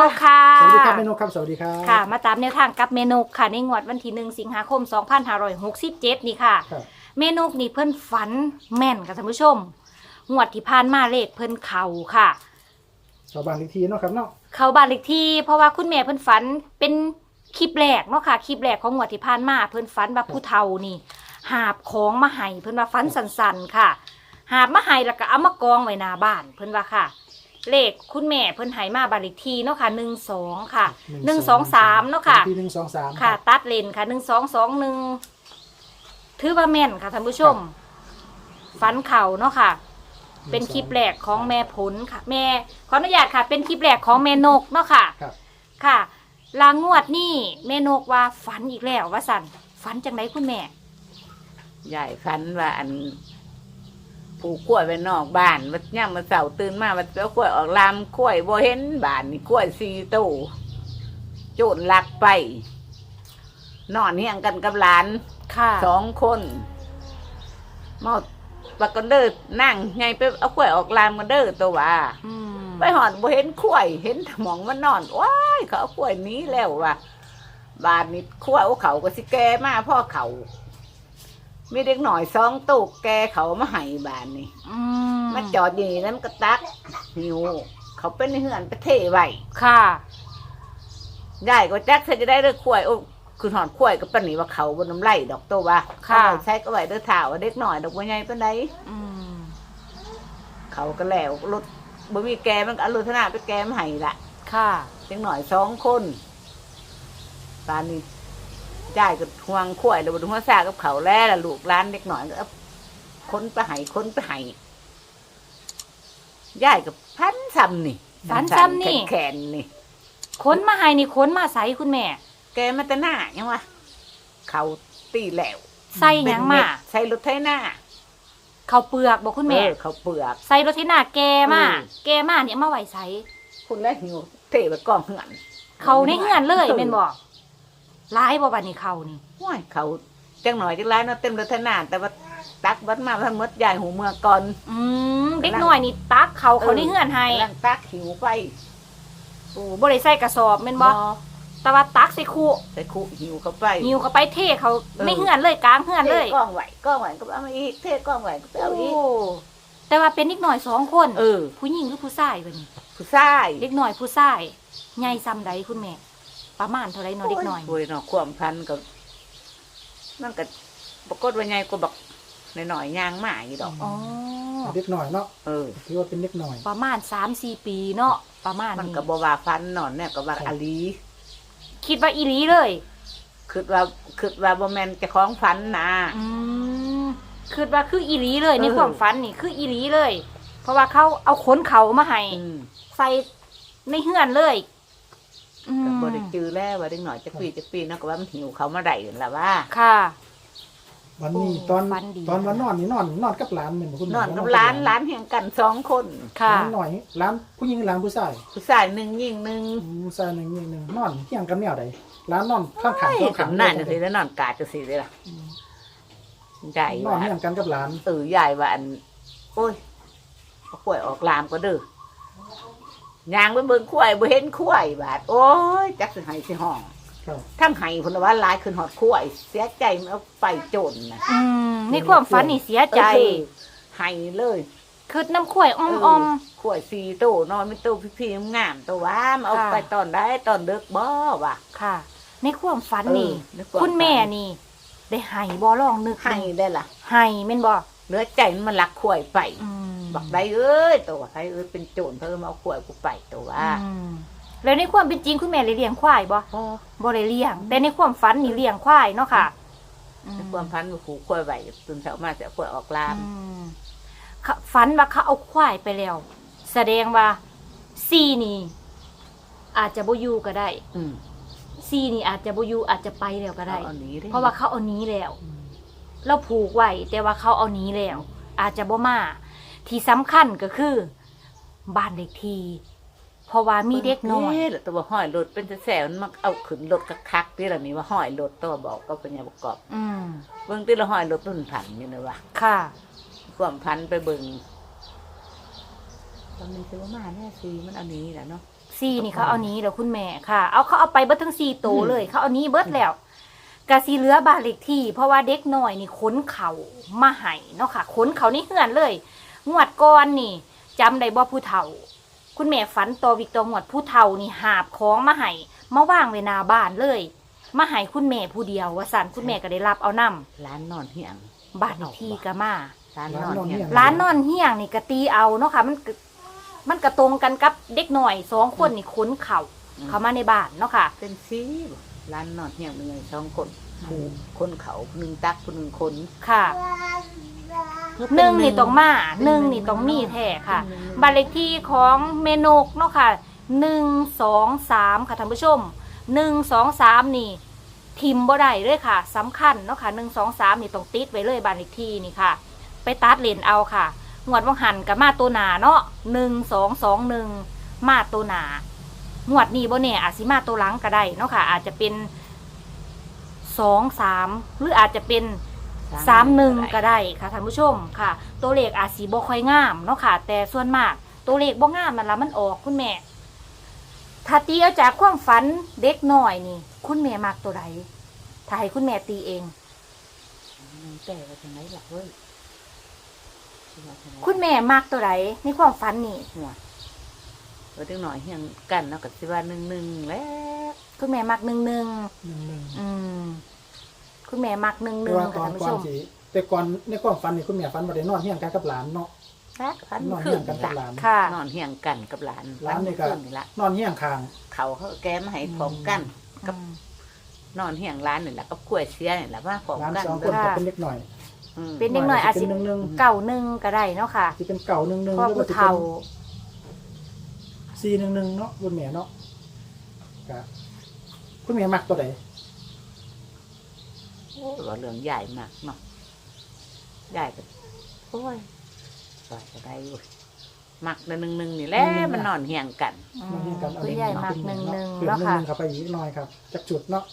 นูค่ะ สวัสดีครับเมนูครับสวัสดีครับ ค่ะ มาตามแนวทางกับเมนูค่ะ ในงวดวันที่หนึ่งสิงหาคม 2567 นี่ค่ะ ครับ เมนูนี่เพิ่นฝันแม่นค่ะท่านผู้ชม งวดที่ผ่านมาเลขเพิ่นเข่าค่ะ ชาวบ้านอีกทีเนาะครับเนาะเข้าบ้านเลขที่ เพราะว่าคุณแม่เพิ่นฝันเป็นคลิปแรกเนาะค่ะคลิปแรกของงวดที่ผ่านมาเพิ่นฝันว่าผู้เฒ่านี่ หาบของมาให้เพิ่นว่าฝันสันๆค่ะ หาบมาให้แล้วก็เอามากองไว้หน้าบ้าน เพิ่นว่าค่ะ เลขคุณแม่เพิ่นให้มาบ้านเลขที่เนาะค่ะหนึ่งสองค่ะหนึ่งสองสามเนาะค่ะ ทีหนึ่งสองสามค่ะ ตัดเลนค่ะหนึ่งสองสองหนึ่งถือว่าแม่นค่ะท่านผู้ชมฝันเข่าเนาะค่ะ เป็นคลิปแรกของแม่ผลค่ะ แม่ขออนุญาตค่ะ เป็นคลิปแรกของแม่นกเนาะค่ะ ครับ ค่ะลางวดนี่แม่นกว่าฝันอีกแล้วว่าสันฝันจังไหนคุณแม่ยายฝันว่าอัน ผูกกล้วยไปนอกบ้านวัดย่ำมาเสาตื่นมาวัดเอากล้วยออกลามกล้วยบ่เห็นบ้านนี่กล้วยสี่ตู้โจรลักไป นอนเฮียงกันกับหลานค่ะ สองคนเมาปากกันเด้อนั่งไงไปเอากล้วยออกลามกันเด้อตัวว่า อืมไปหอนบ่เห็นกล้วยเห็นหมองมันนอนว้ายเขาเอากล้วยหนี้แล้วว่ะบานนี้กล้วยเอาเขาก็สิแกมาพ่อเขา มีเด็กหน่อยสองตูกแกเขามาให้บานนี้อืมมันจอดอยู่นี่แล้วมันก็ตักหิวเขาเป็นเหือนไปเทไว้ค่ะยายก็แจ็คเธอจะได้เลือกกล้วยโอ้คือหอนกล้วยก็ปานนี้ว่าเขาบนน้ำไหลดอกตัวว่าค่ะ เอาไว้ใช้ก็ไว้เด้อถ่าว่าเด็กหน่อยดอกบัวใหญ่ปานใดอืมเขาก็แล้วรถบ่มีแกมันก็เอารถธนาไปแกมาให้ละ ค่ะเด็กหน่อยสองคนตอน นี้ยายก็ห่วงข่วยแล้วบนหัวซากับเขาแล้วล่ะลูกร้านเด็กหน่อยก็เอาค้นไปให้ค้นไปให้ยายกับพันซ้ำนี่ฝันซ้ำนี่ แขนๆนี่ค้นมาให้นี่ค้นมาใส่คุณแม่ แกมาแต่หน้ายังวะเขาตีแล้วใส่หยังมาเป็นเดใส่รถไถหน้าเขาวเปลือกบอกคุณแม่เออเขาเปลือก ใส่รถที่หน้าแกมาอืมแกมาเนี่ยมาไว้ใส่คุณแล้วหิวเทไปกองเหือนเขาในเงื่อนเลยเป็นบอก ร้ายบ่บัดนี้เขานี่ว้ายเขาจังหน่อยจังไรเนาะเต็มรถไถหน้าแต่ว่าตักบัดมาพันมดยายหูเมื่อก่อน อืมเด็กน้อยนี่ตักเขาเขาในเงื่อนให้ร่างตักหิวไปโอ้บ่ได้ใส่กระสอบแม่นบ่แต่ว่าตักใส่คู่ใส่คุหิวเข้าไปหิวเข้าไปเทเขาเออในเงื่อนเลยกลางเงื่อนเลยทกล้องไหวกล้องไหวก็เอามาอีกเทกล้องไหวก็ไปเอาอีกโอ้แต่ว่าเป็นเด็กน้อยสองคนเออผู้หญิงหรือผู้ชายบัดนี้ผู้ชายเด็กน้อยผู้ชายใหญ่ซ้ำใดคุณแม่ ประมาณเท่าไรเนาะเด็กน้อย โอ้ยเนาะความพันกับมันก็ปรากฏว่าไงก็บอกหน่อยๆย่างหมาอยู่ดอก อ๋อเล็กหน่อยเนาะเออ ถือว่าเป็นเล็กหน่อย ประมาณสามสี่ปีเนาะประมาณมันนี้ก็บว่าฟันนอนเนี่ยก็ว่าอาลีคิดว่าอีหลีเลยคือว่าคือว่าบ่แมนเจะคล้าของฟันนะ อืมคิดว่าคืออีหลีเลยในเออ ความฝันนี่คืออีหลีเลย เพราะว่าเขาเอาขนเขามาให้อืมใส่ในเฮือนเลยอืม ก็บ่ได้จือแล้วว่าเด็กหน่อยจะปีจะปีเนาะก็ว่ามันหิวเขามาได้นั่นล่ะว่า ค่ะ วันนี้โอ้ตอนฝันดี ตอนวันนอนนี่นอนนอนกับหลานเหมือนคุณนอนกับร้านร้านเฮียงกันสองคนค่ะ ร้านหน่อยร้านผู้หญิงร้านผู้ชายผู้ชายหนึ่งยิ่งหนึ่งอืมผู้ชายหนึ่งหญิงหนึ่งนอนเที่ยงกันแนวใดร้านนอนข้างขาไอ้ข้างขาขำนั่นจังสิแล้วนอนกาดจังสิเลยล่ะใหญ่นอนว่าเที่ยงกันกับหลาน เออใหญ่ว่าอันโอ้ยเอาขวยออกลามก็เด้อ ยางไปเบิ่งขวยบ่เห็นขวยบาดโอ้ยจักสิให้สิห้องครับ ทั้งไห้พุ่นว่าหลายขึ้นหอดขวยเสียใจมันเอาไปโจรน่ะอืมในความฝันนี่เสียใจเออไห้เลยคือน้ำข่วยอ้อมเอมขวยสีโตนอนไม่โตพี่ๆงามๆตัวว่ามาเอาค่ะ ไปตอนได้ตอนเด็กบ่ว่ะๆค่ะ ในความฝันนี่ เออในความคุณแม่ฝันนี่ ได้ไห้บ่ลองนึกให้ได้ล่ะไห้แม่นบ่เหลือใจมันลักขวยไป อืม บอกได้เอ้ยตัวใครเอ้ยเป็นโจรเพิ่มเอาขวยกูไปตัวว่าอืมแล้วในความเป็นจริงคุณแม่เลยเลี้ยงควายบ่พอบ่ได้เลี้ยง แต่ในความฝันนี่เลี้ยงควายเนาะค่ะอืในความพันกับผูขวยไหวตื่นเช้ามาจะขวยออกลามอืมเขาฝันว่าเขาเอาควายไปแล้ว แสดงว่าซีนี่อาจจะบ่อยู่ก็ได้อืมซีนี่อาจจะบ่อยู่อาจจะไปแล้วก็ได้เอาหนีได้เพราะว่าเขาเอาหนี้แล้วเราผูกไว้แต่ว่าเขาเอาหนี้แล้ว อาจจะบ่มา ที่สำคัญก็คือบ้านเด็กทีเพราะว่ามีเด็กน้อยเแล้วตัวห้อยรถเป็นแสนมันเอาขึ้นรถคักๆที่ละนี่ว่าห้อยรถตัวบอกก็เป็นอย่างประกอบอืมเบิ่งที่ละห้อยรถต้นผันนี่นะว่าค่ะ ความพันไปเบิ่งตอนนี้ซื้อมาแน่ซีมันเอาหนี้แหละเนาะ ซี่นี่เขาเอานี้แล้วคุณแม่ค่ะ เอาเขาเอาไปเบิดทั้งสี่โตวเลย เขาเอานี้เบิดแล้วกะสีเหลือบ้านเลขที่ เพราะว่าเด็กน้อยนี่ขนเขามาให้เนาะค่ะขนเขานี่เหือนเลย งวดก่อนนี่จำได้บ่ผู้เฒ่า คุณแม่ฝันต่อวิกตองวดผู้เฒ่านี่หาบของมาให้มาว่างไว้หน้าบ้านเลย มาให้คุณแม่ผู้เดียวว่าสันคุณแม่ก็ได้รับเอานํร้านนอนเหียงบ้านเลขที่ก็มา ร้านนอนเหียงร้านนอนเฮียงนี่ก็ตีเอาเนาะค่ะมันก็มันก็ตรงกันกับเด็กหน่อยสองคนนี่ขนเข่าเข้ามาในบ้านเนาะค่ะ เป็นซีบ่ร้านนอนเหียงเป็นไงสองคนผู้คนเขาผู้หนึ่งตักผู้หนึ่งคนค่ะ หนึ่งนี่ต้องมาหนึ่งนี่ต้องมีแท้ค่ะบ้านเลขที่ของเมนกเนาะค่ะหนึ่งสองสามค่ะท่านผู้ชมหนึ่งสองสามนี่ทิมบ่ได้เลยค่ะสำคัญเนาะค่ะหนึ่งสองสามนี่ต้องติดไว้เลยบ้านเลขที่นี่ค่ะ ไปตัดเลนเอาค่ะงวดวังหันกับมาตัวหนาเนาะหนึ่งสองสองหนึ่งมาตัวหนางวดนี้บ่เนี่ยอาจสิมาตัวหลังก็ได้เนาะค่ะ อาจจะเป็นสองสามหรืออาจจะเป็น สามหนึ่งก็ได้ค่ะท่านผู้ชมค่ะ ตัวเลขอาจสิบ่ค่อยงามเนาะค่ะ แต่ส่วนมาก ตัวเลขบ่งามนั่นละมันออกคุณแม่ถ้าตีเอาจากความฝันเด็กน้อยนี่ คุณแม่มักตัวใดถ้าให้คุณแม่ตีเอง มันแต่ว่าทางไหนล่ะเว้ยว่าทางไหนคุณแม่มักตัวใดในความฝันนี่หัวว่าถึงหน่อยเฮียงกันเนาะกับสิว่าหนึ่งหนึ่งแล้วคุณแม่มักหนึ่งหนึ่งหนึ่งหนึ่งอืม คุณแม่มักหนึ่งหแต่นึ่งว่าตค่ะอนท่านผู้ก่อชนมสิแต่ก่อนในความฝันนี่คุณแม่ฝันบ่ได้นอนเฮียงกันกับหลานเนาะพันนอนขึ้เฮียนงกันกับหลาน ค่ะ นอนเฮียงกันกับหลานหลานนี่ก็ขึ้นนี่ละนอนเฮียงคาง เขาเขาแกมาให้พร้อมกัน กับ นอนเฮียงร้านนี่แหละกับกล้วยเสียนี่แหละว่าพร้อมหลานกันสองคนก็เป็นเล็กหน่อยอืมเป็นเด็กหน่อยอาจเป็สินหนึ่งหนึ่งเก่าหนึ่งก็ได้เนาะค่ะที่เป็นเก่าหนึ่งหนึ่งเพราะหรือผู้ว่าที่เป็เฒ่านสี่หนึ่งหนึ่งเนาะคุณแม่เนาะก็คุณแม่มักตัวใดโอ้ยว่าเรื่องใหญ่มากเนาะใหญ่ก็โอ้ยว่าจะได้เว้ยมักแต่หนึ่งหนึ่งนี่แหละมันนอนเฮียงกันอืนอนมเฮียงกันเอาคุณเด็กใหญ่เนาะมักคุณหแม่นึ่งหเนาะนึ่งเปลี่ยนเนาะหนึ่งค่ะหนึ่งเข้าไปอีกหน่อยครับจากจุดเนาะ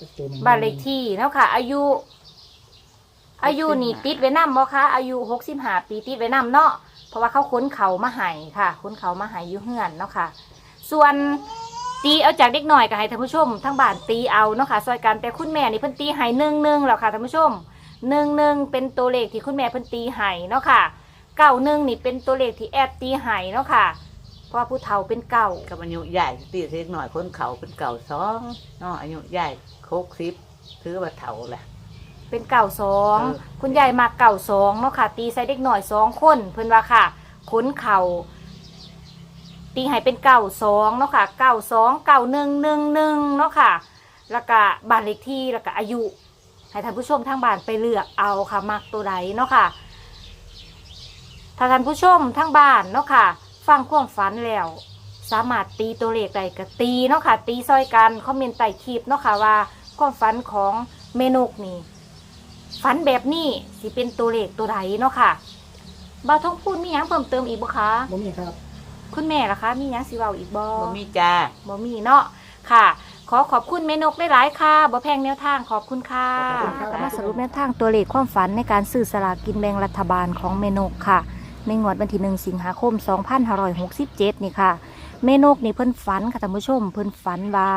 จากจุดหนึ่งบ้านเลขที่เนาะค่ะ อายุ อายุนี่ติดไว้นํบ่คะอายุหกสิบห้าปีติดไว้นํเนาะเพราะว่าเขาค้นเขามาให้ค่ะค้นเขามาให้อยู่เฮือนเนาะค่ะ ส่วน ตีเอาจากเด็กหน่อยก็ให้ท่านผู้ชมทั้งบ้านตีเอาเนาะค่ะซอยกันแต่คุณแม่นี่เพิ่นตีให้หนึ่งหนึ่งแล้วค่ะท่านผู้ชมหนึ่งหนึ่งเป็นตัวเลขที่คุณแม่เพิ่นตีให้เนาะค่ะเก้าหนึ่งนี่เป็นตัวเลขที่แอดตีให้เนาะค่ะเพราะว่าผู้เฒ่าเป็นเก้ากับอายุใหญ่ตีเล็กหน่อยคนเขาเป็นเก่าสองเนาะอายุใหญ่โคกซิบถือว่าเฒ่าแหละ เป็นเก่าสองเออ คุณยายมาเก่าสองเนาะค่ะ ตีใส่เด็กหน่อยสองคนเพิ่นว่าค่ะขนเข่า ตีให้เป็นเก่าสองเนาะค่ะเก่าสองเก่าหนึ่งหนึ่งหนึ่งเนาะค่ะ แล้วก็บ้านเลขที่แล้วก็อายุ ให้ท่านผู้ชมทางบ้านไปเลือกเอาค่ะมักตัวใดเนาะค่ะ ถ้าท่านผู้ชมทางบ้านเนาะค่ะ ฟังความฝันแล้ว สามารถตีตัวเลขใดก็ตีเนาะค่ะ ตีซอยกันคอมเมนต์ใต้คลิปเนาะค่ะว่าความฝันของเมนูกนี่ฝันแบบนี้สิเป็นตัวเลขตัวใดเนาะค่ะบ่าวท้องพูดมีหยังเพิ่มเติมอีกบ่คะบ่มีครับ คุณแม่ล่ะคะ มีหยังสิเว้าอีกบ่บ่มีจ้าบ่มีเนาะค่ะ ขอขอบคุณเมนกหลายๆค่ะบ่แพงแนวทางขอบคุณค่ะขอบคุณครับ ก็มาสรุปแนวทางตัวเลขความฝันในการซื้อสลากกินแบ่งรัฐบาลของเมนกค่ะ ในงวดวันที่ 1 สิงหาคม 2567 นี่ค่ะเมนกนี่เพิ่นฝันค่ะท่านผู้ชม เพิ่นฝันว่า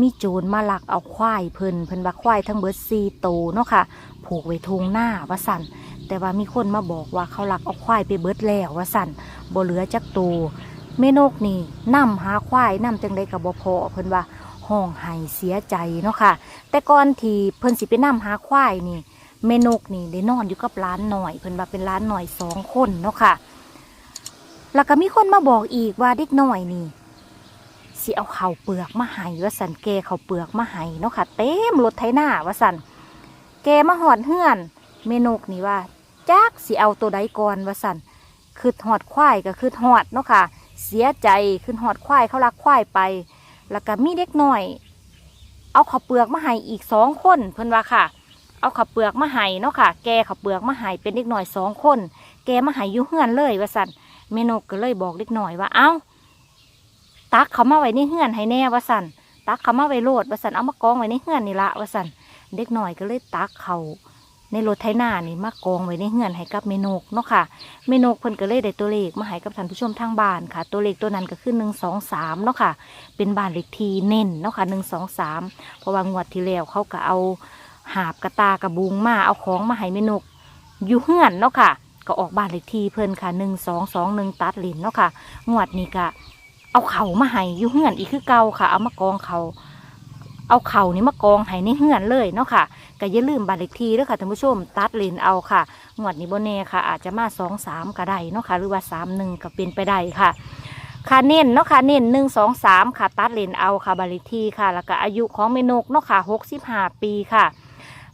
มีโจรมาลักเอาควายเพิ่นเพิ่นว่าควายทั้งเบิด4ตัวเนาะค่ะ ผูกไว้ทงหน้าว่าสั่น แต่ว่ามีคนมาบอกว่าเขาลักเอาควายไปเบิดแล้วว่าสั่นบ่เหลือจักตัวเมนกนี่นำหาควายนำจังไดกับบ่พอเพิ่นว่าห้องไห้เสียใจเนาะค่ะ แต่ก่อนที่เพิ่นสิไปนำหาควายนี่เมนกนี่ได้นอนอยู่กับร้านหน่อย เพิ่นว่าเป็นร้านหน่อยสองคนเนาะค่ะ แล้วก็มีคนมาบอกอีกว่าเด็กหน้อยนี่สิเอาเข่าเปลือกมาให้ว่าสันแกเข่าเปลือกมาให้เนาะค่ะ เต็มรถไถนาว่าสันแกมาหอดเฮือนเมนกนี่ว่า จักสิเอาตัวใดก่อนว่าสันคือหอดควายก็คือหอดเนาะค่ะ เสียใจคือหอดควายเขาลักควายไป แล้วก็มีเด็กหน้อย เอาข้าวเปลือกมาให้อีกสองคนเพิ่อนว่าค่ะ เอาข้าวเปลือกมาให้เนาะค่ะ แกข้าวเปลือกมาให้เป็นเด็กหน้อยสองคน แกมาให้ยู่เฮือนเลยว่าสันเมนกก็เลยบอกเด็กหน้อยว่าเอ้าตักเขามาไว้ในเฮือนให้แน่ว่าสันตักเขามาไว้โลดว่าสันเอามากองไว้ในเฮือนนี่ละว่าสันเด็กหน้อยก็เลยตักเขา ในรถไถนานี่มากองไว้ในเฮือนให้กับเมนกเนาะค่ะเมนกเพิ่นก็เลยได้ตัวเลขมาให้กับท่านผู้ชมทางบ้านค่ะ ตัวเลขตัวนั้นก็คือหนึ่งสองสามเนาะค่ะ เป็นบ้านเลขที่เน้นเนาะค่ะหนึ่งสองสามเพราะว่างวดที่แล้วเขาก็เอาหาบกระตากระบุงมาเอาของมาให้เมนกอยู่เฮือนเนาะค่ะ ก็ออกบ้านเลขที่เพิ่นค่ะหนึ่งสองสองหนึ่งตัดลินเนาะค่ะ งวดนี้ก็เอาเขามาให้อยู่เฮือนอีกคือเก่าค่ะ เอามากองเขา เอาเข่านี้มากองให้ในเฮือนเลยเนาะค่ะก็อย่าลืมบ้านเลขที่ด้วยค่ะท่านผู้ชม ตัดเลนเอาค่ะงวดนี้โบเน่ค่ะ อาจจะมาสองสามก็ได้เนาะค่ะหรือว่าสามหนึ่งก็เป็นไปได้ค่ะค่ะเน้นเนาะค่ะเน้นหนึ่งสองสามค่ะตัดเลนเอาค่ะบ้านเลขที่ค่ะ แล้วก็อายุของเมนกเนาะค่ะหกสิบห้าปีค่ะ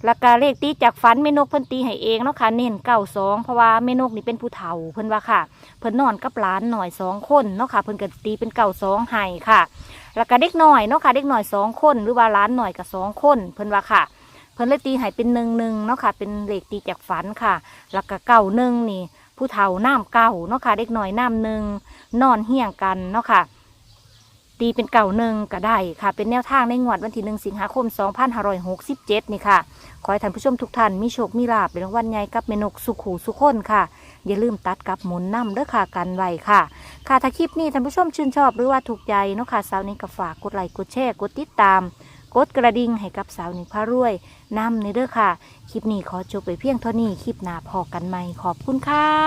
แล้วก็เลขตีจากฝันเมนกเพิ่นตีให้เองเนาะค่ะเน้นเก้าสองเพราะว่าเมนกนี่เป็นผู้เฒ่าเพิ่นว่าค่ะ เพิ่นนอนกับหลานหน่อยสองคนเนาะค่ะเพิ่นก็ตีเป็นเก้าสองให้ค่ะ แล้วก็เด็กหน่อยเนาะค่ะเด็กหน่อยสองคนหรือว่าหลานหน่อยกับสองคน เพิ่นว่าค่ะเพิ่นเลยตีให้เป็นหนึ่งหนึ่งเนาะค่ะเป็นเลขตีจากฝันค่ะ แล้วก็เก้าหนึ่งนี่ ผู้เฒ่าน้ำเก้าเนาะค่ะเด็กหน่อยน้ำหนึ่งนอนเฮี้ยงกันเนาะค่ะ ตีเป็นเก่าหนึ่งก็ได้ค่ะ เป็นแนวทางในงวดวันที่หนึ่งสิงหาคม 2567 นี่ค่ะ ขอให้ท่านผู้ชมทุกท่านมีโชค มีลาบเป็นรางวัลใหญ่กับเมนกสุขูสุขคนค่ะ อย่าลืมตัดกับหมุนน้ำเด้อค่ะกันไว้ค่ะ ค่ะถ้าคลิปนี้ท่านผู้ชมชื่นชอบหรือว่าถูกใจเนาะค่ะสาวนี้ก็ฝากกดไลค์กดแชร์กดติดตาม กดกระดิ่งให้กับสาวนิงพารวยนำในเด้อค่ะ คลิปนี้ขอจบไปเพียงเท่านี้คลิปหน้าพอกันใหม่ขอบคุณค่ะ